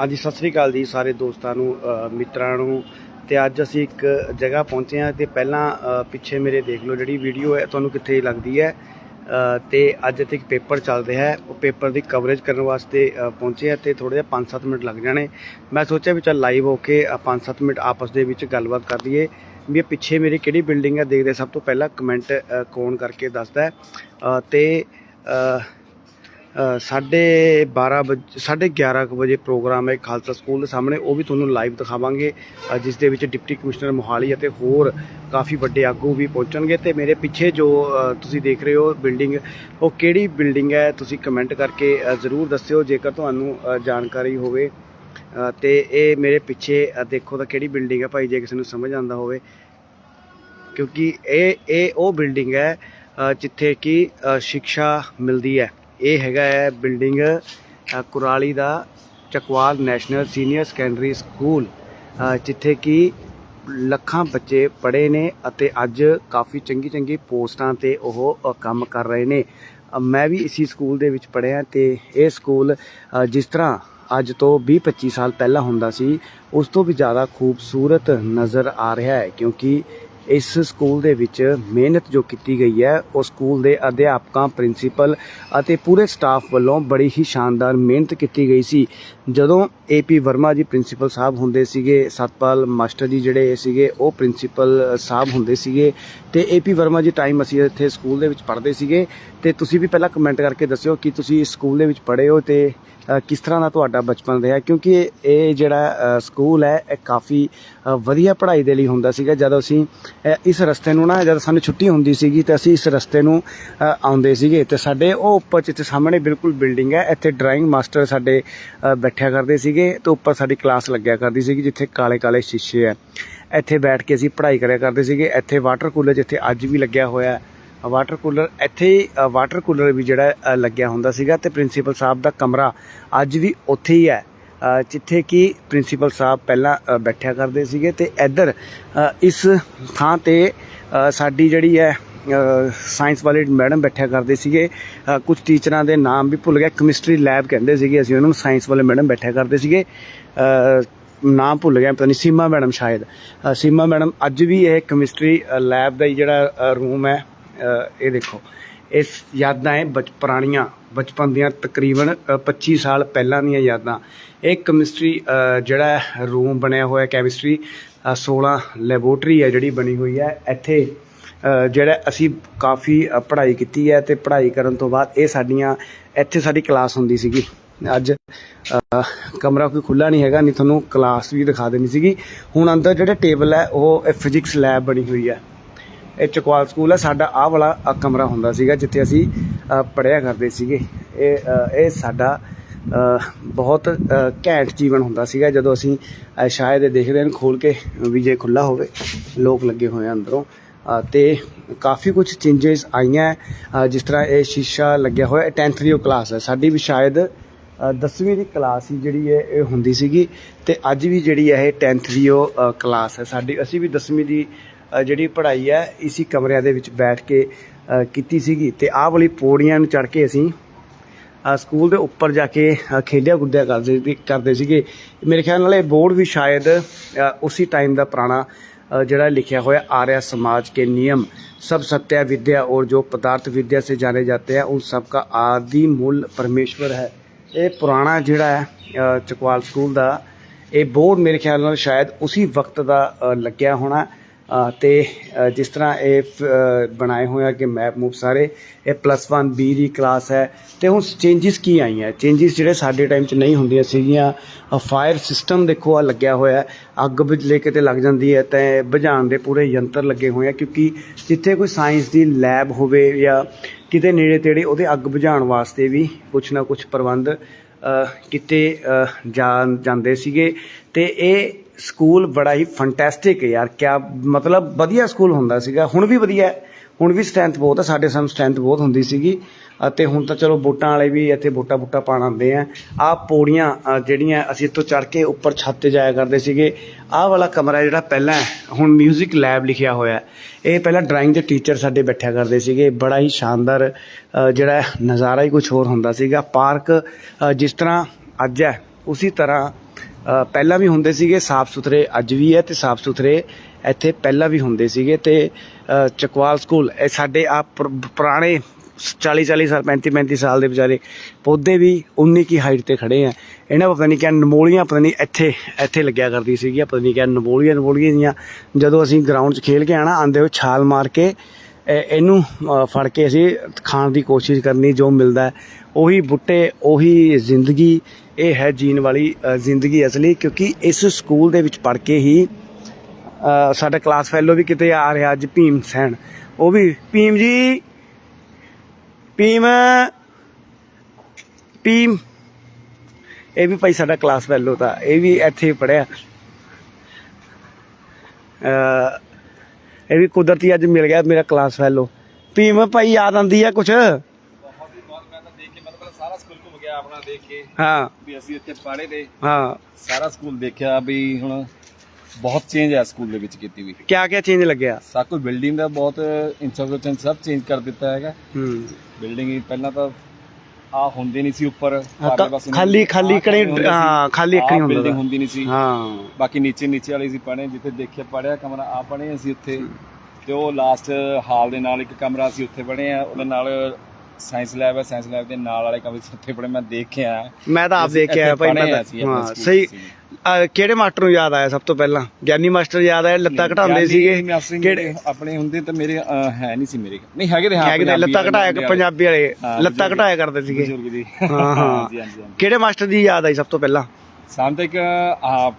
ਹਾਂਜੀ ਸਤਿ ਸ੍ਰੀ ਅਕਾਲ ਜੀ ਸਾਰੇ ਦੋਸਤਾਂ ਨੂੰ ਮਿੱਤਰਾਂ ਨੂੰ। ਤੇ ਅੱਜ ਅਸੀਂ ਇੱਕ ਜਗ੍ਹਾ ਪਹੁੰਚੇ ਹਾਂ ਤੇ ਪਹਿਲਾਂ ਪਿੱਛੇ ਮੇਰੇ ਦੇਖ ਲਓ ਜਿਹੜੀ ਵੀਡੀਓ ਹੈ ਤੁਹਾਨੂੰ ਕਿੱਥੇ ਲੱਗਦੀ ਹੈ। ਅ, ਤੇ ਅੱਜ ਇੱਥੇ ਇੱਕ ਪੇਪਰ ਚੱਲ ਰਿਹਾ ਹੈ ਉਹ ਪੇਪਰ ਦੀ ਕਵਰੇਜ ਕਰਨ ਵਾਸਤੇ ਪਹੁੰਚੇ ਆ ਤੇ ਥੋੜੇ ਜਿਹਾ 5-7 ਮਿੰਟ ਲੱਗ ਜਾਣੇ। ਮੈਂ ਸੋਚਿਆ ਵੀ ਚੱਲ ਲਾਈਵ ਹੋ ਕੇ 5-7 ਮਿੰਟ ਆਪਸ ਦੇ ਵਿੱਚ ਗੱਲਬਾਤ ਕਰ ਲਈਏ ਵੀ ਇਹ ਪਿੱਛੇ ਮੇਰੀ ਕਿਹੜੀ ਬਿਲਡਿੰਗ ਹੈ ਦੇਖਦੇ ਸਭ ਤੋਂ ਪਹਿਲਾਂ ਕਮੈਂਟ ਕੌਣ ਕਰਕੇ ਦੱਸਦਾ ਹੈ। ਤੇ ਸਾਢੇ 12 ਵਜੇ ਸਾਢੇ 11 ਕੁ ਵਜੇ ਪ੍ਰੋਗਰਾਮ ਹੈ ਖਾਲਸਾ ਸਕੂਲ ਦੇ ਸਾਹਮਣੇ ਉਹ ਵੀ ਤੁਹਾਨੂੰ ਲਾਈਵ ਦਿਖਾਵਾਂਗੇ। ਜਿਸ ਦੇ ਵਿੱਚ ਡਿਪਟੀ ਕਮਿਸ਼ਨਰ ਮੋਹਾਲੀ ਅਤੇ ਹੋਰ ਕਾਫੀ ਵੱਡੇ ਆਗੂ ਵੀ ਪਹੁੰਚਣਗੇ ਤੇ ਮੇਰੇ ਪਿੱਛੇ ਜੋ ਤੁਸੀਂ ਦੇਖ ਰਹੇ ਹੋ ਬਿਲਡਿੰਗ ਉਹ ਕਿਹੜੀ ਬਿਲਡਿੰਗ ਹੈ ਤੁਸੀਂ ਕਮੈਂਟ ਕਰਕੇ ਜ਼ਰੂਰ ਦੱਸਿਓ ਜੇਕਰ ਤੁਹਾਨੂੰ ਜਾਣਕਾਰੀ ਹੋਵੇ। ਅ, ਤੇ ਇਹ ਮੇਰੇ ਪਿੱਛੇ ਦੇਖੋ ਤਾਂ ਕਿਹੜੀ ਬਿਲਡਿੰਗ ਹੈ ਭਾਈ ਜੇ ਕਿਸੇ ਨੂੰ ਸਮਝ ਆਉਂਦਾ ਹੋਵੇ। ਕਿਉਂਕਿ ਇਹ ਇਹ ਉਹ ਬਿਲਡਿੰਗ ਹੈ ਜਿੱਥੇ ਕਿ ਅ, ਸਿੱਖਿਆ ਮਿਲਦੀ ਹੈ। ਇਹ ਹੈਗਾ ਹੈ ਬਿਲਡਿੰਗ ਕੁਰਾਲੀ ਦਾ Chakwal national senior secondary school ਜਿੱਥੇ ਕਿ ਲੱਖਾਂ ਬੱਚੇ ਪੜ੍ਹੇ ਨੇ ਅਤੇ ਅੱਜ ਕਾਫੀ ਚੰਗੀ ਚੰਗੀ ਪੋਸਟਾਂ ਤੇ ਉਹ ਕੰਮ ਕਰ ਰਹੇ ਨੇ। ਮੈਂ ਵੀ ਇਸੀ ਸਕੂਲ ਦੇ ਵਿੱਚ ਪੜ੍ਹਿਆ ਤੇ ਇਹ ਸਕੂਲ ਜਿਸ ਤਰ੍ਹਾਂ ਅੱਜ ਤੋਂ 20-25 ਸਾਲ ਪਹਿਲਾਂ ਹੁੰਦਾ ਸੀ, ਉਸ ਤੋਂ ਵੀ ਜ਼ਿਆਦਾ ਖੂਬਸੂਰਤ ਨਜ਼ਰ ਆ ਰਿਹਾ ਹੈ ਕਿਉਂਕਿ ਇਸ ਸਕੂਲ ਦੇ ਵਿੱਚ ਮਿਹਨਤ ਜੋ ਕੀਤੀ ਗਈ ਹੈ, ਉਹ ਸਕੂਲ ਦੇ ਅਧਿਆਪਕਾਂ, ਪ੍ਰਿੰਸੀਪਲ ਅਤੇ ਪੂਰੇ ਸਟਾਫ ਵੱਲੋਂ ਬੜੀ ਹੀ ਸ਼ਾਨਦਾਰ ਮਿਹਨਤ ਕੀਤੀ ਗਈ ਸੀ। ਜਦੋਂ ਏਪੀ ਵਰਮਾ ਜੀ ਪ੍ਰਿੰਸੀਪਲ ਸਾਹਿਬ ਹੁੰਦੇ ਸੀਗੇ, ਸਤਪਾਲ ਮਾਸਟਰ ਜੀ ਜਿਹੜੇ ਸੀਗੇ, ਉਹ ਪ੍ਰਿੰਸੀਪਲ ਸਾਹਿਬ ਹੁੰਦੇ ਸੀਗੇ ਤੇ ਏਪੀ ਵਰਮਾ ਜੀ ਟਾਈਮ ਅਸੀਂ ਇੱਥੇ ਸਕੂਲ ਦੇ ਵਿੱਚ ਪੜ੍ਹਦੇ ਸੀਗੇ। ਤੇ ਤੁਸੀਂ ਵੀ ਪਹਿਲਾਂ ਕਮੈਂਟ ਕਰਕੇ ਦੱਸਿਓ ਕਿ ਤੁਸੀਂ ਇਸ ਸਕੂਲ ਦੇ ਵਿੱਚ ਪੜ੍ਹੇ ਹੋ ਤੇ ਕਿਸ ਤਰ੍ਹਾਂ ਦਾ ਤੁਹਾਡਾ ਬਚਪਨ ਰਿਹਾ? ਕਿਉਂਕਿ ਇਹ- ਜਿਹੜਾ ਸਕੂਲ ਹੈ, ਇਹ ਕਾਫੀ ਵਧੀਆ ਪੜ੍ਹਾਈ ਦੇ ਲਈ ਹੁੰਦਾ ਸੀਗਾ। ਜਦੋਂ ਅਸੀਂ ਇਸ ਰਸਤੇ ਨੂੰ ਨਾ ਜਦ ਸਾਨੂੰ ਛੁੱਟੀ ਹੁੰਦੀ ਸੀਗੀ ਤੇ ਅਸੀਂ ਇਸ ਰਸਤੇ ਨੂੰ ਆਉਂਦੇ ਸੀਗੇ ਤੇ ਸਾਡੇ ਉਹ ਉੱਪਰ ਜਿੱਥੇ ਸਾਹਮਣੇ ਬਿਲਕੁਲ ਬਿਲਡਿੰਗ ਹੈ, ਇੱਥੇ ਡਰਾਇੰਗ ਮਾਸਟਰ ਸਾਡੇ ਬੈਠਿਆ ਕਰਦੇ ਸੀਗੇ ਤੇ ਉੱਪਰ ਸਾਡੀ ਕਲਾਸ ਲੱਗਿਆ ਕਰਦੀ ਸੀਗੀ ਜਿੱਥੇ ਕਾਲੇ ਕਾਲੇ ਸ਼ੀਸ਼ੇ ਹੈ। ਇੱਥੇ ਬੈਠ ਕੇ ਅਸੀਂ ਪੜ੍ਹਾਈ ਕਰਿਆ ਕਰਦੇ ਸੀਗੇ, ਇੱਥੇ ਵਾਟਰ ਕੂਲਰ ਜਿੱਥੇ ਅੱਜ ਵੀ ਲੱਗਿਆ ਹੋਇਆ ਹੈ। ਵਾਟਰ ਕੂਲਰ ਇੱਥੇ ਹੀ ਵਾਟਰ ਕੂਲਰ ਵੀ ਜਿਹੜਾ ਲੱਗਿਆ ਹੁੰਦਾ ਸੀਗਾ ਤੇ ਪ੍ਰਿੰਸੀਪਲ ਸਾਹਿਬ ਦਾ ਕਮਰਾ ਅੱਜ ਵੀ ਉੱਥੇ ਹੀ ਹੈ। ਜਿੱਥੇ ਕਿ ਪ੍ਰਿੰਸੀਪਲ ਸਾਹਿਬ ਪਹਿਲਾਂ ਬੈਠਿਆ ਕਰਦੇ ਸੀਗੇ ਤੇ ਇੱਧਰ ਇਸ ਥਾਂ ਤੇ ਸਾਡੀ ਜਿਹੜੀ ਹੈ ਸਾਇੰਸ ਵਾਲੇ ਮੈਡਮ ਬੈਠਿਆ ਕਰਦੇ ਸੀਗੇ। ਕੁਝ ਟੀਚਰਾਂ ਦੇ ਨਾਮ ਵੀ ਭੁੱਲ ਗਿਆ ਕੈਮਿਸਟਰੀ ਲੈਬ ਕਹਿੰਦੇ ਸੀਗੇ ਅਸੀਂ, ਉਹਨਾਂ ਨੂੰ ਸਾਇੰਸ ਵਾਲੇ ਮੈਡਮ ਬੈਠਿਆ ਕਰਦੇ ਸੀਗੇ। ਨਾਮ ਭੁੱਲ ਗਿਆ, ਪਤਾ ਨਹੀਂ, ਸੀਮਾ ਮੈਡਮ ਸ਼ਾਇਦ। ਸੀਮਾ ਮੈਡਮ, ਅੱਜ ਵੀ ਇਹ ਕੈਮਿਸਟਰੀ ਲੈਬ ਦਾ ਹੀ ਜਿਹੜਾ ਰੂਮ ਹੈ ਇਹ ਦੇਖੋ। ਇਸ ਯਾਦਾਂ ਹੈ ਬਚ, ਪੁਰਾਣੀਆਂ। ਬਚਪਨ ਦੀਆਂ ਤਕਰੀਬਨ ਅ, 25 ਸਾਲ ਪਹਿਲਾਂ ਦੀਆਂ ਯਾਦਾਂ। ਇਹ ਕੈਮਿਸਟਰੀ ਜਿਹੜਾ ਰੂਮ ਬਣਿਆ ਹੋਇਆ ਕੈਮਿਸਟਰੀ 16 ਲੈਬੋਰਟਰੀ ਹੈ ਜਿਹੜੀ ਬਣੀ ਹੋਈ ਹੈ। ਇੱਥੇ ਜਿਹੜਾ ਅਸੀਂ ਕਾਫੀ ਪੜ੍ਹਾਈ ਕੀਤੀ ਹੈ ਤੇ ਪੜ੍ਹਾਈ ਕਰਨ ਤੋਂ ਬਾਅਦ ਇਹ ਸਾਡੀਆਂ ਇੱਥੇ ਸਾਡੀ ਕਲਾਸ ਹੁੰਦੀ ਸੀਗੀ। ਅੱਜ ਕਮਰਾ ਕੋਈ ਖੁੱਲਾ ਨਹੀਂ ਹੈਗਾ ਨਹੀਂ ਤੁਹਾਨੂੰ ਕਲਾਸ ਵੀ ਦਿਖਾ ਦੇਣੀ ਸੀਗੀ। ਹੁਣ ਅੰਦਰ ਜਿਹੜਾ ਟੇਬਲ ਹੈ ਉਹ ਫਿਜ਼ਿਕਸ ਲੈਬ ਬਣੀ ਹੋਈ ਹੈ। ਇਹ ਚਕਵਾਲ ਸਕੂਲ ਹੈ ਸਾਡਾ ਆਹ ਵਾਲਾ ਕਮਰਾ ਹੁੰਦਾ ਸੀਗਾ ਜਿੱਥੇ ਅਸੀਂ ਅ, ਪੜ੍ਹਿਆ ਕਰਦੇ ਸੀਗੇ। ਇਹ ਇਹ ਸਾਡਾ ਬਹੁਤ ਘੈਂਟ ਜੀਵਨ ਹੁੰਦਾ ਸੀਗਾ ਜਦੋਂ ਅਸੀਂ ਸ਼ਾਇਦ ਇਹ ਦੇਖਦੇ ਹਾਂ ਖੋਲ ਕੇ ਵੀ ਜੇ ਖੁੱਲਾ ਹੋਵੇ ਲੋਕ ਲੱਗੇ ਹੋਏ ਆ ਅੰਦਰੋਂ। ਅ, ਤੇ ਕਾਫੀ ਕੁਝ ਚੇਂਜਸ ਆਈਆਂ ਜਿਸ ਤਰ੍ਹਾਂ ਇਹ ਸ਼ੀਸ਼ਾ ਲੱਗਿਆ ਹੋਇਆ 10th ਦੀ ਉਹ ਕਲਾਸ ਹੈ ਸਾਡੀ ਵੀ ਸ਼ਾਇਦ ਅ, ਦਸਵੀਂ ਦੀ ਕਲਾਸ ਹੀ ਜਿਹੜੀ ਹੈ ਇਹ ਹੁੰਦੀ ਸੀਗੀ ਤੇ ਅੱਜ ਵੀ ਜਿਹੜੀ ਹੈ ਇਹ 10th ਦੀ ਉਹ ਕਲਾਸ ਹੈ ਸਾਡੀ ਅਸੀਂ ਵੀ ਦਸਵੀਂ ਦੀ ਜਿਹੜੀ ਪੜ੍ਹਾਈ ਹੈ, ਇਸੀ ਕਮਰਿਆਂ ਦੇ ਵਿੱਚ ਬੈਠ ਕੇ ਕੀਤੀ ਸੀਗੀ ਤੇ ਆਹ ਵਾਲੀ ਪੌੜੀਆਂ ਨੂੰ ਚੜ੍ਹ ਕੇ ਅਸੀਂ ਸਕੂਲ ਦੇ ਉੱਪਰ ਜਾ ਕੇ ਖੇਡਿਆ ਗੁੱਡਿਆ ਕਰਦੇ ਸੀ, ਕਰਦੇ ਸੀਗੇ। ਮੇਰੇ ਖਿਆਲ ਨਾਲ ਇਹ ਬੋਰਡ ਵੀ ਸ਼ਾਇਦ ਉਸੇ ਟਾਈਮ ਦਾ ਪੁਰਾਣਾ ਜਿਹੜਾ ਲਿਖਿਆ ਹੋਇਆ ਆ ਰਿਹਾ ਸਮਾਜ ਕੇ ਨਿਯਮ, ਸਭ ਸਤਿਆ ਵਿਦਿਆ ਔਰ ਜੋ ਪਦਾਰਥ ਵਿਦਿਆ ਸੇ ਜਾਣੇ ਜਾਤੇ ਹੈ ਉਹ ਸਭ ਦਾ ਆਦਿ ਮੂਲ ਪਰਮੇਸ਼ਵਰ ਹੈ। ਇਹ ਪੁਰਾਣਾ ਜਿਹੜਾ ਹੈ ਚਕਵਾਲ ਸਕੂਲ ਦਾ, ਇਹ ਬੋਰਡ ਮੇਰੇ ਖਿਆਲ ਨਾਲ ਸ਼ਾਇਦ ਉਸੇ ਵਕਤ ਦਾ ਲੱਗਿਆ ਹੋਣਾ। ਤੇ ਜਿਸ ਤਰ੍ਹਾਂ ਇਹ ਬਣਾਏ ਹੋਏ ਆ ਕਿ ਮੈਪ ਮੂਪ ਸਾਰੇ ਇਹ ਪਲੱਸ 1 ਬੀ ਦੀ ਕਲਾਸ ਹੈ। ਤੇ ਹੁਣ ਚੇਂਜਸ ਕੀ ਆਈਆਂ? ਚੇਂਜਸ ਜਿਹੜੇ ਸਾਡੇ ਟਾਈਮ 'ਚ ਨਹੀਂ ਹੁੰਦੀਆਂ ਸੀਗੀਆਂ। ਫਾਇਰ ਸਿਸਟਮ ਦੇਖੋ ਆ ਲੱਗਿਆ ਹੋਇਆ ਅੱਗ ਬੁਝ ਲੈ ਕੇ ਤੇ ਲੱਗ ਜਾਂਦੀ ਹੈ। ਤੇ ਬੁਝਾਉਣ ਦੇ ਪੂਰੇ ਯੰਤਰ ਲੱਗੇ ਹੋਏ ਆ ਕਿਉਂਕਿ ਜਿੱਥੇ ਕੋਈ ਸਾਇੰਸ ਦੀ ਲੈਬ ਹੋਵੇ ਜਾਂ ਕਿਤੇ ਨੇੜੇ ਤੇੜੇ ਉਹਦੇ ਅੱਗ ਬੁਝਾਉਣ ਵਾਸਤੇ ਵੀ ਕੁਛ ਨਾ ਕੁਛ ਪ੍ਰਬੰਧ ਅ, ਕਿਤੇ ਜਾ- ਜਾਂਦੇ ਸੀਗੇ। ਤੇ ਇਹ ਸਕੂਲ ਬੜਾ ਹੀ ਫੈਂਟੈਸਟਿਕ ਯਾਰ, ਕਿਆ ਮਤਲਬ ਵਧੀਆ ਸਕੂਲ ਹੁੰਦਾ ਸੀਗਾ, ਹੁਣ ਵੀ ਵਧੀਆ ਹੁਣ ਵੀ ਸਟਰੈਂਥ ਬਹੁਤ ਹੈ, ਸਾਡੇ ਸਾਨੂੰ ਸਟਰੈਂਥ ਬਹੁਤ ਹੁੰਦੀ ਸੀਗੀ, ਅਤੇ ਹੁਣ ਤਾਂ ਚਲੋ ਵੋਟਾਂ ਵਾਲੇ ਵੀ ਇੱਥੇ ਵੋਟਾਂ ਵੋਟਾਂ ਪਾਣ ਆਉਂਦੇ ਆ, ਆਹ ਪੌੜੀਆਂ ਜਿਹੜੀਆਂ ਅਸੀਂ ਇੱਥੋਂ ਚੜ੍ਹ ਕੇ ਉੱਪਰ ਛੱਤ ਤੇ ਜਾਇਆ ਕਰਦੇ ਸੀਗੇ, ਆਹ ਵਾਲਾ ਕਮਰਾ ਜਿਹੜਾ ਪਹਿਲਾਂ ਹੁਣ 뮤직 ਲੈਬ ਲਿਖਿਆ ਹੋਇਆ ਇਹ ਪਹਿਲਾਂ ਡਰਾਇੰਗ ਦੇ ਟੀਚਰ ਸਾਡੇ ਬੈਠਿਆ ਕਰਦੇ ਸੀਗੇ, ਬੜਾ ਹੀ ਸ਼ਾਨਦਾਰ ਜਿਹੜਾ ਨਜ਼ਾਰਾ ਹੀ ਕੁਝ ਹੋਰ ਹੁੰਦਾ ਸੀਗਾ, ਪਾਰਕ ਜਿਸ ਤਰ੍ਹਾਂ ਅੱਜ ਹੈ, ਉਸੇ ਤਰ੍ਹਾਂ ਪਹਿਲਾਂ ਵੀ ਹੁੰਦੇ ਸੀਗੇ ਸਾਫ਼ ਸੁਥਰੇ, ਅੱਜ ਵੀ ਹੈ ਤੇ ਸਾਫ਼ ਸੁਥਰੇ ਇੱਥੇ ਪਹਿਲਾਂ ਵੀ ਹੁੰਦੇ ਸੀਗੇ ਤੇ ਚਕਵਾਲ ਸਕੂਲ, ਇਹ ਸਾਡੇ ਆ ਪੁਰਾਣੇ 40 40 ਸਾਲ 35 35 ਸਾਲ ਦੇ ਵਿਚਾਰੇ ਪੌਦੇ ਵੀ 19 ਕੀ ਹਾਈਟ ਤੇ ਖੜੇ ਆ। ਇਹਨਾਂ ਪਤਾ ਨਹੀਂ ਕਿਆ ਨਮੋਲੀਆਂ ਪਤਾ ਨਹੀਂ ਇੱਥੇ ਇੱਥੇ ਲੱਗਿਆ ਕਰਦੀ ਸੀਗੀ ਪਤਾ ਨਹੀਂ ਕਿਆ ਨਮੋਲੀਆਂ ਨਮੋਲੀਆਂ ਦੀਆਂ ਜਦੋਂ ਅਸੀਂ ਗਰਾਊਂਡ 'ਚ ਖੇਲ ਕੇ ਆਣਾ ਆਂਦੇ ਹੋਏ ਛਾਲ ਮਾਰ ਕੇ ਇਹਨੂੰ ਫੜ ਕੇ ਅਸੀਂ ਖਾਣ ਦੀ ਕੋਸ਼ਿਸ਼ ਕਰਨੀ, ਜੋ ਮਿਲਦਾ ਉਹੀ ਬੁੱਟੇ, ਉਹੀ ਜ਼ਿੰਦਗੀ, ਇਹ ਹੈ ਜੀਣ ਵਾਲੀ ਜ਼ਿੰਦਗੀ ਅਸਲੀ, ਕਿਉਂਕਿ ਇਸ ਸਕੂਲ ਦੇ ਵਿੱਚ ਪੜ ਕੇ ਹੀ ਸਾਡਾ ਕਲਾਸ ਫੈਲੋ ਵੀ ਕਿਤੇ ਆ ਰਿਹਾ, ਅੱਜ ਭੀਮ ਸੈਨ। ਉਹ ਵੀ, ਭੀਮ ਜੀ, ਭੀਮ ਭੀਮ। ਇਹ ਵੀ ਭਾਈ ਸਾਡਾ ਕਲਾਸ ਫੈਲੋ ਤਾਂ, ਇਹ ਵੀ ਇੱਥੇ ਹੀ ਪੜਿਆ ਇਹ ਵੀ ਕੁਦਰਤੀ ਅੱਜ ਮਿਲ ਗਿਆ ਮੇਰਾ ਕਲਾਸ ਫੈਲੋ ਭੀਮ ਭਾਈ ਯਾਦ ਆਂਦੀ ਆ ਕੁਛ? ਸਕੂਲ ਘੁੰਮ ਗਿਆ ਆਪਣਾ ਦੇਖ ਕੇ ਹਾਂ। ਵੀ ਅਸੀਂ ਇੱਥੇ ਪੜ੍ਹੇ ਤੇ ਹਾਂ। ਸਾਰਾ ਸਕੂਲ ਦੇਖਿਆ ਵੀ ਹੁਣ ਬਹੁਤ ਚੇਂਜ ਹੈ ਸਕੂਲ ਦੇ ਵਿੱਚ ਕੀਤੀ ਵੀ। ਕਿਆ ਕਿਆ ਚੇਂਜ ਲੱਗਿਆ? ਸਭ ਕੁਝ ਬਿਲਡਿੰਗ ਦਾ ਬਹੁਤ ਇੰਫਰਾਸਟ੍ਰਕਚਰ ਸਭ ਚੇਂਜ ਕਰ ਦਿੱਤਾ ਹੈਗਾ। ਹੂੰ। ਬਿਲਡਿੰਗ ਹੀ ਪਹਿਲਾਂ ਤਾਂ ਆ ਹੁੰਦੇ ਨਹੀਂ ਸੀ ਉੱਪਰ ਖਾਲੀ- ਖਾਲੀ ਕਣੀ- ਹਾਂ, ਖਾਲੀ ਇੱਕ ਹੀ ਹੁੰਦਾ ਬਿਲਡਿੰਗ ਤਾ। ਹੁੰਦੀ ਨਹੀਂ ਸੀ। ਹਾਂ। ਬਾਕੀ ਨੀਚੇ ਨੀਚੇ ਵਾਲੀ ਸੀ ਪੜ੍ਹੇ ਜਿੱਥੇ ਦੇਖਿਆ ਪੜਿਆ ਕਮਰਾ ਆ ਪੜ੍ਹੇ ਅਸੀਂ ਉੱਥੇ। ਤੇ ਉਹ ਲਾਸਟ ਹਾਲ ਦੇ ਨਾਲ ਇੱਕ ਕਮਰਾ ਸੀ ਉੱਥੇ ਪੜ੍ਹੇ ਆ ਉਹਦੇ ਨਾਲ ਸਾਇੰਸ ਲੈਬ ਹੈ ਸਾਇੰਸ ਲੈਬ ਦੇ ਨਾਲ ਵਾਲੇ ਕਮਰੇ ਉੱਥੇ ਪੜ੍ਹੇ ਮੈਂ ਦੇਖ ਕੇ ਆਇਆ ਮੈਂ ਤਾਂ ਆਪ ਅਸੀਂ ਦੇਖਿਆ ਇੱਥੇ ਭਾਈ ਮੈਂ ਤਾਂ- ਹਾਂ ਸਹੀ। ਕਿਹੜੇ ਮਾਸਟਰ ਨੂੰ ਯਾਦ ਆਇਆ ਸਭ ਤੋਂ ਪਹਿਲਾਂ? ਗਿਆਨੀ ਮਾਸਟਰ ਯਾਦ ਆਇਆ ਲੱਤਾਂ ਘਟਾਉਂਦੇ ਸੀਗੇ। ਕਿਹੜੇ? ਆਪਣੇ ਹੁੰਦੇ ਤਾਂ ਮੇਰੇ ਹੈ ਨਹੀਂ ਸੀ ਮੇਰੇ। ਨਹੀਂ ਹੈਗੇ ਤੇ ਹਾਂ ਲੱਤਾਂ ਘਟਾਇਆ ਕਿ ਪੰਜਾਬੀ ਵਾਲੇ। ਲੱਤਾਂ ਘਟਾਇਆ ਕਰਦੇ ਸੀਗੇ। ਹਾਂ ਹਾਂ। ਕਿਹੜੇ ਮਾਸਟਰ ਦੀ ਯਾਦ ਆਈ ਸਭ ਤੋਂ ਪਹਿਲਾਂ? ਸਾਨੂੰ ਤਾਂ ਇੱਕ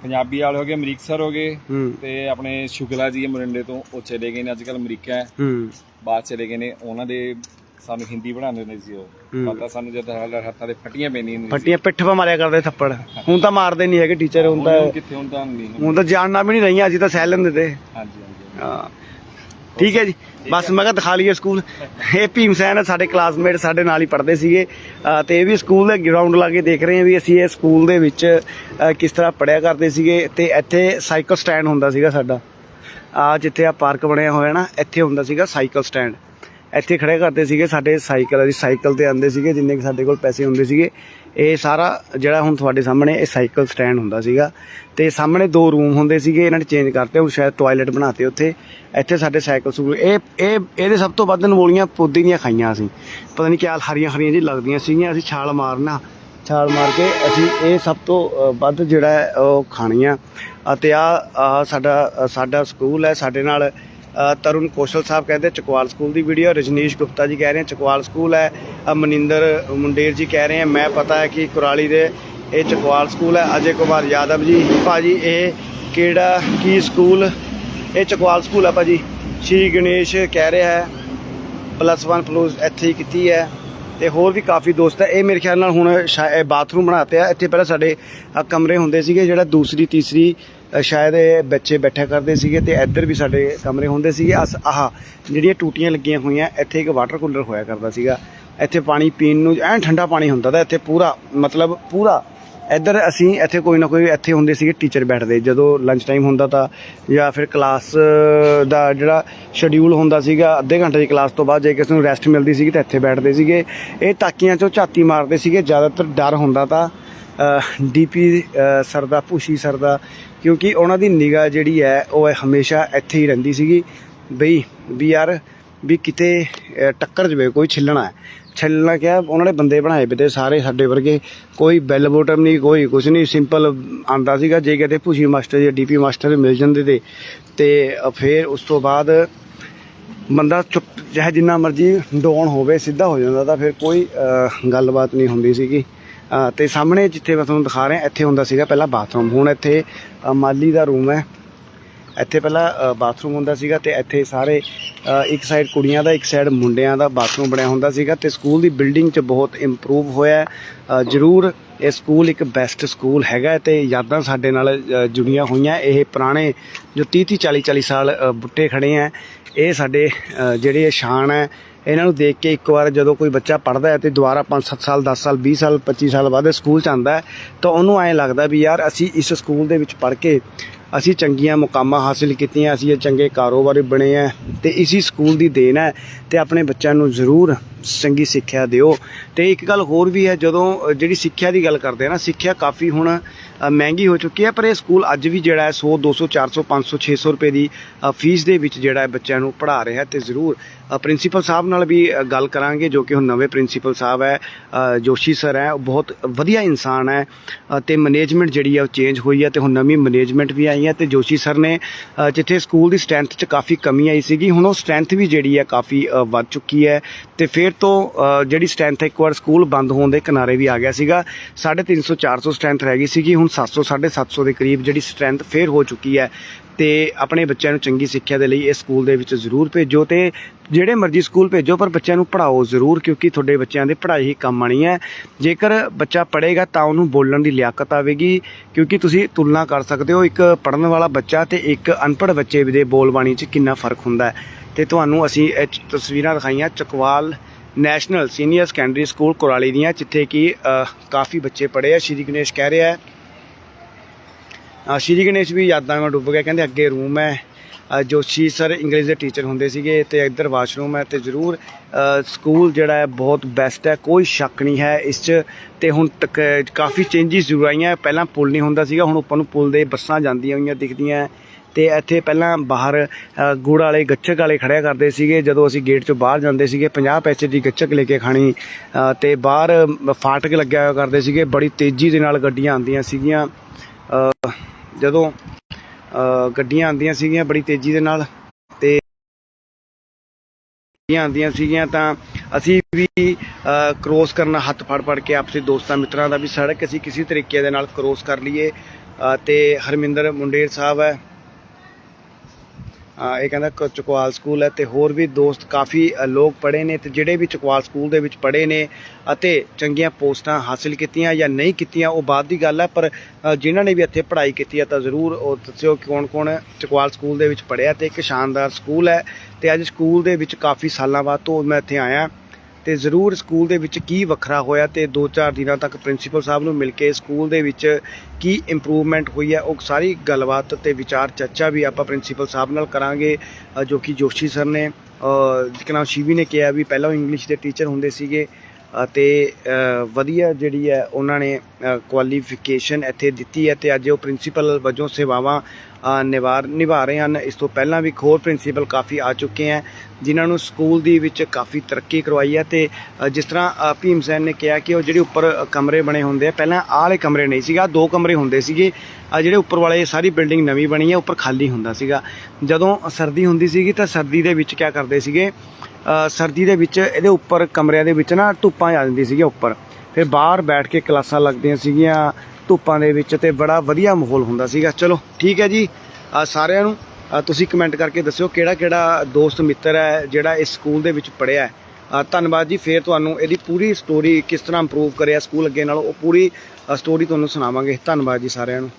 ਪੰਜਾਬੀ ਵਾਲੇ ਹੋ ਗਏ ਅਮਰੀਕ ਸਰ ਹੋ ਗਏ। ਤੇ ਆਪਣੇ ਸ਼ੁਕਲਾ ਜੀ ਮਰਿੰਡੇ ਤੋਂ ਉਹ ਚਲੇ ਗਏ ਨੇ ਅੱਜ ਕੱਲ ਅਮਰੀਕਾ ਹੈ। ਹੂੰ। ਬਾਅਦ ਚਲੇ ਗਏ ਨੇ ਉਹਨਾਂ ਦੇ ਸਾਨੂੰ ਹਿੰਦੀ ਪੜ੍ਹਾਉਂਦੇ ਹੁੰਦੇ ਸੀ ਉਹ। ਹੂੰ। ਪਤਾ ਸਾਨੂੰ ਜਦ ਹਾਲ- ਹੱਥਾਂ ਦੇ ਫੱਟੀਆਂ ਪੈਂਦੀਆਂ ਹੁੰਦੀਆਂ ਸੀ। ਫੱਟੀਆਂ ਪਿੱਠ 'ਤੇ ਮਾਰਿਆ ਕਰਦੇ ਥੱਪੜ। ਹੁਣ ਤਾਂ ਮਾਰਦੇ ਨਹੀਂ ਹੈਗੇ ਟੀਚਰ ਹੁਣ ਤਾਂ ਹੁਣ ਕਿੱਥੇ ਹੁਣ ਤਾਂ ਨਹੀਂ। ਹੁਣ ਤਾਂ ਜਾਣਨਾ ਵੀ ਨਹੀਂ ਰਹੀਆਂ ਅਸੀਂ ਤਾਂ ਸਹਿ ਲੈਂਦੇ ਤੇ। ਹਾਂਜੀ ਹਾਂਜੀ ਹਾਂ। ਠੀਕ ਹੈ ਜੀ। ਬਸ ਮੈਂ ਕਿਹਾ ਦਿਖਾ ਲਈਏ ਸਕੂਲ। ਇਹ ਭੀਮ ਸੈਨ ਸਾਡੇ ਕਲਾਸਮੇਟ ਸਾਡੇ ਨਾਲ ਹੀ ਪੜ੍ਹਦੇ ਸੀਗੇ। ਅਹ ਤੇ ਇਹ ਵੀ ਸਕੂਲ ਦੇ ਗਰਾਊਂਡ ਲਾ ਕੇ ਦੇਖ ਰਹੇ ਹਾਂ ਵੀ ਅਸੀਂ ਇਹ ਸਕੂਲ ਦੇ ਵਿੱਚ ਅਹ ਕਿਸ ਤਰ੍ਹਾਂ ਪੜਿਆ ਕਰਦੇ ਸੀਗੇ। ਤੇ ਇੱਥੇ ਸਾਈਕਲ ਸਟੈਂਡ ਹੁੰਦਾ ਸੀਗਾ ਸਾਡਾ। ਆ ਜਿੱਥੇ ਆ ਪਾਰਕ ਬਣਿਆ ਹੋਇਆ ਨਾ ਇੱਥੇ ਹੁੰਦਾ ਸੀਗਾ ਸਾਈਕਲ ਸਟੈਂਡ ਇੱਥੇ ਖੜੇ ਕਰਦੇ ਸੀਗੇ, ਸਾਡੇ ਸਾਈਕਲ ਅਸੀਂ ਸਾਈਕਲ ਤੇ ਆਉਂਦੇ ਸੀਗੇ, ਜਿੰਨੇ ਕਿ ਸਾਡੇ ਕੋਲ ਪੈਸੇ ਹੁੰਦੇ ਸੀਗੇ। ਇਹ ਸਾਰਾ ਜਿਹੜਾ ਹੁਣ ਤੁਹਾਡੇ ਸਾਹਮਣੇ ਇਹ ਸਾਈਕਲ ਸਟੈਂਡ ਹੁੰਦਾ ਸੀਗਾ। ਤੇ ਸਾਹਮਣੇ ਦੋ ਰੂਮ ਹੁੰਦੇ ਸੀਗੇ, ਇਹਨਾਂ ਨੇ ਚੇਂਜ ਕਰਤੇ ਹੁਣ ਸ਼ਾਇਦ ਟਾਇਲਟ ਬਣਾਤੇ ਉੱਥੇ। ਇੱਥੇ ਸਾਡੇ ਸਾਈਕਲ ਸੂਕਲ ਇਹ ਇਹ, ਇਹਦੇ ਸਭ ਤੋਂ ਵੱਧ ਨਵੋਲੀਆਂ ਪੌਦੇ ਦੀਆਂ ਖਾਈਆਂ ਅਸੀਂ। ਪਤਾ ਨਹੀਂ ਕਿਆ ਹਰੀਆਂ ਹਰੀਆਂ ਜੀ ਲੱਗਦੀਆਂ ਸੀਗੀਆਂ, ਅਸੀਂ ਛਾਲ ਮਾਰਨਾ, ਛਾਲ ਮਾਰ ਕੇ ਅਸੀਂ ਇਹ ਸਭ ਤੋਂ ਵੱਧ ਜਿਹੜਾ ਹੈ ਉਹ ਖਾਣੀਆਂ। ਅਤੇ ਆ ਸਾਡਾ ਸਾਡਾ ਸਕੂਲ ਹੈ, ਸਾਡੇ ਨਾਲ ਤਰੁਣ ਕੌਸ਼ਲ ਸਾਹਿਬ ਕਹਿੰਦੇ ਚਕਵਾਲ ਸਕੂਲ ਦੀ ਵੀਡੀਓ ਰਜਨੀਸ਼ ਗੁਪਤਾ ਜੀ ਕਹਿ ਰਹੇ ਚਕਵਾਲ ਸਕੂਲ ਹੈ। ਮਨਿੰਦਰ ਮੁੰਡੇਰ ਜੀ ਕਹਿ ਰਹੇ ਹੈ ਮੈਂ ਪਤਾ ਹੈ ਕਿ ਕੁਰਾਲੀ ਦੇ ਇਹ ਚਕਵਾਲ ਸਕੂਲ ਹੈ। ਅਜੇ ਕੁਮਾਰ ਯਾਦਵ ਜੀ, ਭਾਜੀ, ਇਹ ਕਿਹੜਾ, ਕੀ ਸਕੂਲ? ਇਹ ਚਕਵਾਲ ਸਕੂਲ ਹੈ ਭਾਜੀ। ਸ਼੍ਰੀ ਗਣੇਸ਼ ਕਹਿ ਰਿਹਾ ਹੈ ਪਲੱਸ 1 ਪਲੱਸ ਇੱਥੇ ਹੀ ਕੀਤੀ ਹੈ। ਤੇ ਹੋਰ ਵੀ ਕਾਫੀ ਦੋਸਤ ਹੈ। ਇਹ ਮੇਰੇ ਖਿਆਲ ਨਾਲ ਹੁਣ ਸ਼ਾਇਦ ਬਾਥਰੂਮ ਬਣਾਤੇ ਆ। ਇੱਥੇ ਪਹਿਲਾਂ ਸਾਡੇ ਕਮਰੇ ਹੁੰਦੇ ਸੀਗੇ, ਜਿਹੜਾ ਦੂਸਰੀ, ਤੀਸਰੀ ਸ਼ਾਇਦ ਇਹ ਬੱਚੇ ਬੈਠਿਆ ਕਰਦੇ ਸੀਗੇ ਤੇ ਇੱਧਰ ਵੀ ਸਾਡੇ ਕਮਰੇ ਹੁੰਦੇ ਸੀਗੇ। ਅਸ ਆਹ, ਜਿਹੜੀਆਂ ਟੂਟੀਆਂ ਲੱਗੀਆਂ ਹੋਈਆਂ, ਇੱਥੇ ਇੱਕ ਵਾਟਰ ਕੂਲਰ ਹੋਇਆ ਕਰਦਾ ਸੀਗਾ। ਇੱਥੇ ਪਾਣੀ ਪੀਣ ਨੂੰ ਐਨ ਠੰਡਾ ਪਾਣੀ ਹੁੰਦਾ ਤਾਂ ਇੱਥੇ ਪੂਰਾ, ਮਤਲਬ ਪੂਰਾ। ਇੱਧਰ ਅਸੀਂ ਇੱਥੇ ਕੋਈ ਨਾ ਕੋਈ ਇੱਥੇ ਹੁੰਦੇ ਸੀਗੇ ਟੀਚਰ ਬੈਠਦੇ। ਜਦੋਂ ਲੰਚ ਟਾਈਮ ਹੁੰਦਾ ਤਾਂ ਜਾਂ ਫਿਰ ਕਲਾਸ ਦਾ ਜਿਹੜਾ ਸ਼ਡਿਊਲ ਹੁੰਦਾ ਸੀਗਾ, ਅੱਧੇ ਘੰਟੇ ਦੀ ਕਲਾਸ ਤੋਂ ਬਾਅਦ ਜੇ ਕਿਸੇ ਨੂੰ ਰੈਸਟ ਮਿਲਦੀ ਸੀਗੀ ਤਾਂ ਇੱਥੇ ਬੈਠਦੇ ਸੀਗੇ। ਇਹ ਤਾਕੀਆਂ ਚੋਂ ਝਾਤੀ ਮਾਰਦੇ ਸੀਗੇ। ਜ਼ਿਆਦਾਤਰ ਡਰ ਹੁੰਦਾ ਤਾਂ ਡੀਪੀ ਸਰ ਦਾ, ਭੂਸ਼ੀ ਸਰ ਦਾ, ਕਿਉਂਕਿ ਉਹਨਾਂ ਦੀ ਨਿਗਾਹ ਜਿਹੜੀ ਹੈ, ਉਹ ਹਮੇਸ਼ਾ ਇੱਥੇ ਹੀ ਰਹਿੰਦੀ ਸੀਗੀ। ਬਈ, ਵੀ ਯਾਰ, ਵੀ ਕਿਤੇ ਟੱਕਰ ਜਵੇ, ਕੋਈ ਛਿੱਲਣਾ ਹੈ। ਛਿੱਲਣਾ ਕਿਹਾ ਉਹਨਾਂ ਨੇ ਬੰਦੇ ਬਣਾਏ ਵੇ ਤੇ ਸਾਰੇ ਸਾਡੇ ਵਰਗੇ। ਕੋਈ ਬੈਲ ਬੋਟਮ ਨਹੀਂ, ਕੋਈ ਕੁਝ ਨਹੀਂ ਸਿੰਪਲ ਆਂਦਾ ਸੀਗਾ, ਜੇ ਕਿਤੇ ਭੂਸ਼ੀ ਮਾਸਟਰ ਜਾਂ ਡੀਪੀ ਮਾਸਟਰ ਮਿਲ ਜਾਂਦੇ ਤੇ। ਤੇ ਫਿਰ ਉਸ ਤੋਂ ਬਾਅਦ ਬੰਦਾ ਚੁੱਪ, ਚਾਹੇ ਜਿੰਨਾ ਮਰਜ਼ੀ ਡਾਊਨ ਹੋਵੇ, ਸਿੱਧਾ ਹੋ ਜਾਂਦਾ ਤਾਂ ਫਿਰ ਕੋਈ ਗੱਲਬਾਤ ਨਹੀਂ ਹੁੰਦੀ ਸੀਗੀ। ਤੇ ਸਾਹਮਣੇ ਜਿੱਥੇ ਮੈਂ ਤੁਹਾਨੂੰ ਦਿਖਾ ਰਿਹਾ ਇੱਥੇ ਹੁੰਦਾ ਸੀਗਾ ਪਹਿਲਾਂ ਬਾਥਰੂਮ ਹੁਣ ਇੱਥੇ ਮਾਲੀ ਦਾ ਰੂਮ ਹੈ। ਇੱਥੇ ਪਹਿਲਾਂ ਬਾਥਰੂਮ ਹੁੰਦਾ ਸੀਗਾ ਤੇ ਇੱਥੇ ਸਾਰੇ ਇੱਕ ਸਾਈਡ ਕੁੜੀਆਂ ਦਾ ਇੱਕ ਸਾਈਡ ਮੁੰਡਿਆਂ ਦਾ ਬਾਥਰੂਮ ਬਣਿਆ ਹੁੰਦਾ ਸੀਗਾ ਤੇ ਸਕੂਲ ਦੀ ਬਿਲਡਿੰਗ 'ਚ ਬਹੁਤ ਇੰਪਰੂਵ ਹੋਇਆ ਜ਼ਰੂਰ ਇਹ ਸਕੂਲ ਇੱਕ ਬੈਸਟ ਸਕੂਲ ਹੈਗਾ ਹੈ ਤੇ ਯਾਦਾਂ ਸਾਡੇ ਨਾਲ ਅ, ਜੁੜੀਆਂ ਹੋਈਆਂ। ਇਹ ਪੁਰਾਣੇ ਜੋ 30 30 40 40 ਸਾਲ ਅ, ਬੁੱਟੇ ਖੜੇ ਆ ਇਹ ਸਾਡੇ ਜਿਹੜੇ ਸ਼ਾਨ ਹੈ ਇਹਨਾਂ ਨੂੰ ਦੇਖ ਕੇ ਇੱਕ ਵਾਰ ਜਦੋਂ ਕੋਈ ਬੱਚਾ ਪੜ੍ਹਦਾ ਹੈ ਤੇ ਦੁਬਾਰਾ 5-7 ਸਾਲ 10 ਸਾਲ 20 ਸਾਲ 25 ਸਾਲ ਬਾਅਦ ਇਹ ਸਕੂਲ ਚ ਆਉਂਦਾ ਹੈ, ਤਾਂ ਉਹਨੂੰ ਐਂ ਲੱਗਦਾ ਵੀ ਯਾਰ ਅਸੀਂ ਇਸ ਸਕੂਲ ਦੇ ਵਿੱਚ ਪੜ੍ਹ ਕੇ ਅਸੀਂ ਚੰਗੀਆਂ ਮੁਕਾਮਾਂ ਹਾਸਿਲ ਕੀਤੀਆਂ ਅਸੀਂ ਇਹ ਚੰਗੇ ਕਾਰੋਬਾਰੀ ਬਣੇ ਆ ਤੇ ਇਸੀ ਸਕੂਲ ਦੀ ਦੇਣ ਹੈ ਤੇ ਆਪਣੇ ਬੱਚਿਆਂ ਨੂੰ ਜ਼ਰੂਰ ਚੰਗੀ ਸਿੱਖਿਆ ਦਿਓ। ਤੇ ਇੱਕ ਗੱਲ ਹੋਰ ਵੀ ਹੈ ਜਦੋਂ ਜਿਹੜੀ ਸਿੱਖਿਆ ਦੀ ਗੱਲ ਕਰਦੇ ਆ ਨਾ ਸਿੱਖਿਆ ਕਾਫੀ ਹੁਣ ਮਹਿੰਗੀ ਹੋ ਚੁੱਕੀ ਹੈ ਪਰ ਇਹ ਸਕੂਲ ਅੱਜ ਵੀ ਜਿਹੜਾ ਹੈ 100 200 400 500 600 ਰੁਪਏ ਦੀ ਫੀਸ ਦੇ ਵਿੱਚ ਜਿਹੜਾ ਹੈ ਬੱਚਿਆਂ ਨੂੰ ਪੜ੍ਹਾ ਰਿਹਾ ਤੇ ਜ਼ਰੂਰ ਪ੍ਰਿੰਸੀਪਲ ਸਾਹਿਬ ਨਾਲ ਵੀ ਗੱਲ ਕਰਾਂਗੇ ਜੋ ਕਿ ਹੁਣ ਨਵੇਂ ਪ੍ਰਿੰਸੀਪਲ ਸਾਹਿਬ ਹੈ ਜੋਸ਼ੀ ਸਰ ਹੈ ਉਹ ਬਹੁਤ ਵਧੀਆ ਇਨਸਾਨ ਹੈ ਅ, ਤੇ ਮੈਨੇਜਮੈਂਟ ਜਿਹੜੀ ਹੈ ਉਹ ਚੇਂਜ ਹੋਈ ਹੈ ਤੇ ਹੁਣ ਨਵੀਂ ਮੈਨੇਜਮੈਂਟ ਵੀ ਆਈ ਹੈ ਤੇ ਜੋਸ਼ੀ ਸਰ ਨੇ ਜਿੱਥੇ ਸਕੂਲ ਦੀ ਸਟਰੈਂਥ 'ਚ ਕਾਫੀ ਕਮੀ ਆਈ ਸੀਗੀ, ਹੁਣ ਉਹ ਸਟਰੈਂਥ ਵੀ ਜਿਹੜੀ ਹੈ ਕਾਫੀ ਵੱਧ ਚੁੱਕੀ ਹੈ ਤੇ ਫਿਰ ਤੋਂ ਜਿਹੜੀ ਸਟਰੈਂਥ ਇੱਕ ਵਾਰ ਸਕੂਲ ਬੰਦ ਹੋਣ ਦੇ ਕਿਨਾਰੇ ਵੀ ਆ ਗਿਆ ਸੀਗਾ 350 400 ਸਟਰੈਂਥ ਰਹਿ ਗਈ ਸੀਗੀ, ਹੁਣ 700 750 ਦੇ ਕਰੀਬ ਜਿਹੜੀ ਸਟਰੈਂਥ ਫੇਰ ਹੋ ਚੁੱਕੀ ਹੈ। ਤੇ ਆਪਣੇ ਬੱਚਿਆਂ ਨੂੰ ਚੰਗੀ ਸਿੱਖਿਆ ਦੇ ਲਈ ਇਸ ਸਕੂਲ ਦੇ ਵਿੱਚ ਜ਼ਰੂਰ ਭੇਜੋ ਤੇ ਜਿਹੜੇ ਮਰਜ਼ੀ ਸਕੂਲ ਭੇਜੋ, ਪਰ ਬੱਚਿਆਂ ਨੂੰ ਪੜ੍ਹਾਓ ਜ਼ਰੂਰ, ਕਿਉਂਕਿ ਤੁਹਾਡੇ ਬੱਚਿਆਂ ਦੀ ਪੜ੍ਹਾਈ ਹੀ ਕੰਮ ਆਣੀ ਹੈ। ਜੇਕਰ ਬੱਚਾ ਪੜ੍ਹੇਗਾ ਤਾਂ ਉਹਨੂੰ ਬੋਲਣ ਦੀ ਲਿਆਕਤ ਆਵੇਗੀ, ਕਿਉਂਕਿ ਤੁਸੀਂ ਤੁਲਨਾ ਕਰ ਸਕਦੇ ਹੋ, ਇੱਕ ਪੜ੍ਹਨ ਵਾਲਾ ਬੱਚਾ ਤੇ ਇੱਕ ਅਨਪੜ੍ਹ ਬੱਚੇ ਦੇ ਬੋਲਬਾਣੀ 'ਚ ਕਿੰਨਾ ਫ਼ਰਕ ਹੁੰਦਾ ਹੈ। ਤੇ ਤੁਹਾਨੂੰ ਅਸੀਂ ਇਹ ਤਸਵੀਰਾਂ ਦਿਖਾਈਆਂ Chakwal national senior secondary school Kurali ਦੀਆਂ, ਜਿੱਥੇ ਕਿ ਕਾਫੀ ਬੱਚੇ ਪੜ੍ਹੇ ਆ। ਸ਼੍ਰੀ ਗਣੇਸ਼ ਕਹਿ ਰਿਹਾ ਹੈ ਸ਼੍ਰੀ ਗਣੇਸ਼ ਵੀ ਯਾਦਾਂ ਵਿੱਚ ਡੁੱਬ ਗਿਆ ਕਹਿੰਦੇ ਅੱਗੇ ਰੂਮ ਹੈ। ਜੋਸ਼ੀ ਸਰ ਇੰਗਲਿਸ਼ ਦੇ ਟੀਚਰ ਹੁੰਦੇ ਸੀਗੇ ਤੇ ਇੱਧਰ ਵਾਸ਼ਰੂਮ ਹੈ ਤੇ ਜ਼ਰੂਰ ਸਕੂਲ ਜਿਹੜਾ ਹੈ ਬਹੁਤ ਬੈਸਟ ਹੈ। ਕੋਈ ਸ਼ੱਕ ਨਹੀਂ ਹੈ ਇਸ 'ਚ। ਤੇ ਹੁਣ ਤੱਕ ਕਾਫੀ ਚੇਂਜਸ ਜ਼ਰੂਰ ਆਈਆਂ। ਪਹਿਲਾਂ ਪੁਲ ਨਹੀਂ ਹੁੰਦਾ ਸੀਗਾ ਹੁਣ ਉੱਪਰ ਨੂੰ ਪੁਲ ਦੇ ਬੱਸਾਂ ਜਾਂਦੀਆਂ ਹੋਈਆਂ ਦਿਖਦੀਆਂ ਤੇ ਇੱਥੇ ਪਹਿਲਾਂ ਬਾਹਰ ਗੁੜ ਵਾਲੇ ਗੱਚਕ ਵਾਲੇ ਖੜਿਆ ਕਰਦੇ ਸੀਗੇ। ਜਦੋਂ ਅਸੀਂ ਗੇਟ ਚੋਂ ਬਾਹਰ ਜਾਂਦੇ ਸੀਗੇ 50 ਪੈਸੇ ਦੀ ਗੱਚਕ ਲੈ ਕੇ ਖਾਣੀ ਅ, ਤੇ ਬਾਹਰ ਫਾਟਕ ਲੱਗਿਆ ਹੋਇਆ ਕਰਦੇ ਸੀਗੇ। ਬੜੀ ਤੇਜ਼ੀ ਦੇ ਨਾਲ ਗੱਡੀਆਂ ਆਉਂਦੀਆਂ ਸੀਗੀਆਂ। ਜਦੋਂ ਗੱਡੀਆਂ ਆਉਂਦੀਆਂ ਸੀਗੀਆਂ ਬੜੀ ਤੇਜ਼ੀ ਦੇ ਨਾਲ ਤੇ ਗੱਡੀਆਂ ਆਉਂਦੀਆਂ ਸੀਗੀਆਂ ਤਾਂ ਅਸੀਂ ਵੀ ਕ੍ਰੋਸ ਕਰਨਾ ਹੱਥ ਫੜ ਫੜ ਕੇ ਆਪਸੇ ਦੋਸਤਾਂ ਮਿੱਤਰਾਂ ਦਾ ਵੀ ਸੜਕ ਅਸੀਂ ਕਿਸੇ ਤਰੀਕੇ ਦੇ ਨਾਲ ਕ੍ਰੋਸ ਕਰ ਲਈਏ। ਅ, ਤੇ ਹਰਮਿੰਦਰ ਮੁੰਡੇਰ ਸਾਹਿਬ ਹੈ ਇਹ ਕਹਿੰਦਾ ਕ- ਚਕਵਾਲ ਸਕੂਲ ਹੈ ਤੇ ਹੋਰ ਵੀ ਦੋਸਤ ਕਾਫੀ ਲੋਕ ਪੜ੍ਹੇ ਨੇ ਤੇ ਜਿਹੜੇ ਵੀ ਚਕਵਾਲ ਸਕੂਲ ਦੇ ਵਿੱਚ ਪੜ੍ਹੇ ਨੇ ਅਤੇ ਚੰਗੀਆਂ ਪੋਸਟਾਂ ਹਾਸਿਲ ਕੀਤੀਆਂ ਜਾਂ ਨਹੀਂ ਕੀਤੀਆਂ, ਉਹ ਬਾਅਦ ਦੀ ਗੱਲ ਹੈ, ਪਰ ਜਿਨ੍ਹਾਂ ਨੇ ਵੀ ਇੱਥੇ ਪੜ੍ਹਾਈ ਕੀਤੀ ਹੈ ਤਾਂ ਜ਼ਰੂਰ ਉਹ ਦੱਸਿਓ ਕੌਣ-ਕੌਣ ਚਕਵਾਲ ਸਕੂਲ ਦੇ ਵਿੱਚ ਪੜ੍ਹਿਆ ਤੇ ਇੱਕ ਸ਼ਾਨਦਾਰ ਸਕੂਲ ਹੈ ਤੇ ਅੱਜ ਸਕੂਲ ਦੇ ਵਿੱਚ ਕਾਫੀ ਸਾਲਾਂ ਬਾਅਦ ਤੋਂ ਮੈਂ ਇੱਥੇ ਆਇਆ। ਤੇ ਜ਼ਰੂਰ ਸਕੂਲ ਦੇ ਵਿੱਚ ਕੀ ਵੱਖਰਾ ਹੋਇਆ ਤੇ 2-4 ਦਿਨਾਂ ਤੱਕ ਪ੍ਰਿੰਸੀਪਲ ਸਾਹਿਬ ਨੂੰ ਮਿਲ ਕੇ ਸਕੂਲ ਦੇ ਵਿੱਚ ਕੀ ਇੰਪਰੂਵਮੈਂਟ ਹੋਈ ਹੈ, ਉਹ ਸਾਰੀ ਗੱਲਬਾਤ ਤੇ ਵਿਚਾਰ ਚਰਚਾ ਵੀ ਆਪਾਂ ਪ੍ਰਿੰਸੀਪਲ ਸਾਹਿਬ ਨਾਲ ਕਰਾਂਗੇ ਜੋ ਕਿ ਜੋਸ਼ੀ ਸਰ ਨੇ ਜਿਸ ਨਾਮ ਸ਼ਿਵੀ ਨੇ ਕਿਹਾ ਵੀ ਪਹਿਲਾਂ ਇੰਗਲਿਸ਼ ਦੇ ਟੀਚਰ ਹੁੰਦੇ ਸੀਗੇ ਅਤੇ ਵਧੀਆ ਜਿਹੜੀ ਹੈ ਉਹਨਾਂ ਨੇ ਕੁਆਲੀਫਿਕੇਸ਼ਨ ਇੱਥੇ ਦਿੱਤੀ ਹੈ ਤੇ ਅੱਜ ਉਹ ਪ੍ਰਿੰਸੀਪਲ ਵਜੋਂ ਸੇਵਾਵਾਂ ਨਿਵਾਰ ਨਿਭਾ ਰਹੇ ਹਨ। ਇਸ ਤੋਂ ਪਹਿਲਾਂ ਵੀ ਇੱਕ ਹੋਰ ਪ੍ਰਿੰਸੀਪਲ ਕਾਫੀ ਆ ਚੁੱਕੇ ਹੈ ਜਿਨ੍ਹਾਂ ਨੂੰ ਸਕੂਲ ਦੀ ਵਿੱਚ ਕਾਫੀ ਤਰੱਕੀ ਕਰਵਾਈ ਹੈ ਤੇ ਜਿਸ ਤਰ੍ਹਾਂ ਅ, ਭੀਮ ਸੈਨ ਨੇ ਕਿਹਾ ਕਿ ਉਹ ਜਿਹੜੇ ਉੱਪਰ ਕਮਰੇ ਬਣੇ ਹੁੰਦੇ ਆ ਪਹਿਲਾਂ ਆਹ ਵਾਲੇ ਕਮਰੇ ਨਹੀਂ ਸੀਗਾ ਦੋ ਕਮਰੇ ਹੁੰਦੇ ਸੀਗੇ। ਆ ਜਿਹੜੇ ਉੱਪਰ ਵਾਲੇ ਸਾਰੀ ਬਿਲਡਿੰਗ ਨਵੀਂ ਬਣੀ ਹੈ ਉੱਪਰ ਖਾਲੀ ਹੁੰਦਾ ਸੀਗਾ। ਜਦੋਂ ਸਰਦੀ ਹੁੰਦੀ ਸੀਗੀ ਤਾਂ ਸਰਦੀ ਦੇ ਵਿੱਚ ਕੀ ਕਰਦੇ ਸੀਗੇ ਸਰਦੀ ਦੇ ਵਿੱਚ ਇਹਦੇ ਉੱਪਰ ਕਮਰਿਆਂ ਦੇ ਵਿੱਚ ਨਾ ਧੁੱਪਾਂ ਆ ਜਾਂਦੀ ਸੀਗੀਆਂ ਉੱਪਰ। ਫਿਰ ਬਾਹਰ ਬੈਠ ਕੇ ਕਲਾਸਾਂ ਲੱਗਦੀਆਂ ਸੀਗੀਆਂ ਧੁੱਪਾਂ ਦੇ ਵਿੱਚ ਤੇ ਬੜਾ ਵਧੀਆ ਮਾਹੌਲ ਹੁੰਦਾ ਸੀਗਾ। ਚਲੋ ਠੀਕ ਹੈ ਜੀ। ਅ, ਸਾਰਿਆਂ ਨੂੰ ਤੁਸੀਂ ਕਮੈਂਟ ਕਰਕੇ ਦੱਸਿਓ ਕਿਹੜਾ ਕਿਹੜਾ ਦੋਸਤ ਮਿੱਤਰ ਹੈ ਜਿਹੜਾ ਇਸ ਸਕੂਲ ਦੇ ਵਿੱਚ ਪੜ੍ਹਿਆ ਹੈ। ਧੰਨਵਾਦ ਜੀ ਫੇਰ ਤੁਹਾਨੂੰ ਇਹਦੀ ਪੂਰੀ ਸਟੋਰੀ ਕਿਸ ਤਰ੍ਹਾਂ ਇੰਪਰੂਵ ਕਰਿਆ ਸਕੂਲ ਅੱਗੇ ਨਾਲ ਉਹ ਪੂਰੀ ਸਟੋਰੀ ਤੁਹਾਨੂੰ ਸੁਣਾਵਾਂਗੇ। ਧੰਨਵਾਦ ਜੀ ਸਾਰਿਆਂ ਨੂੰ।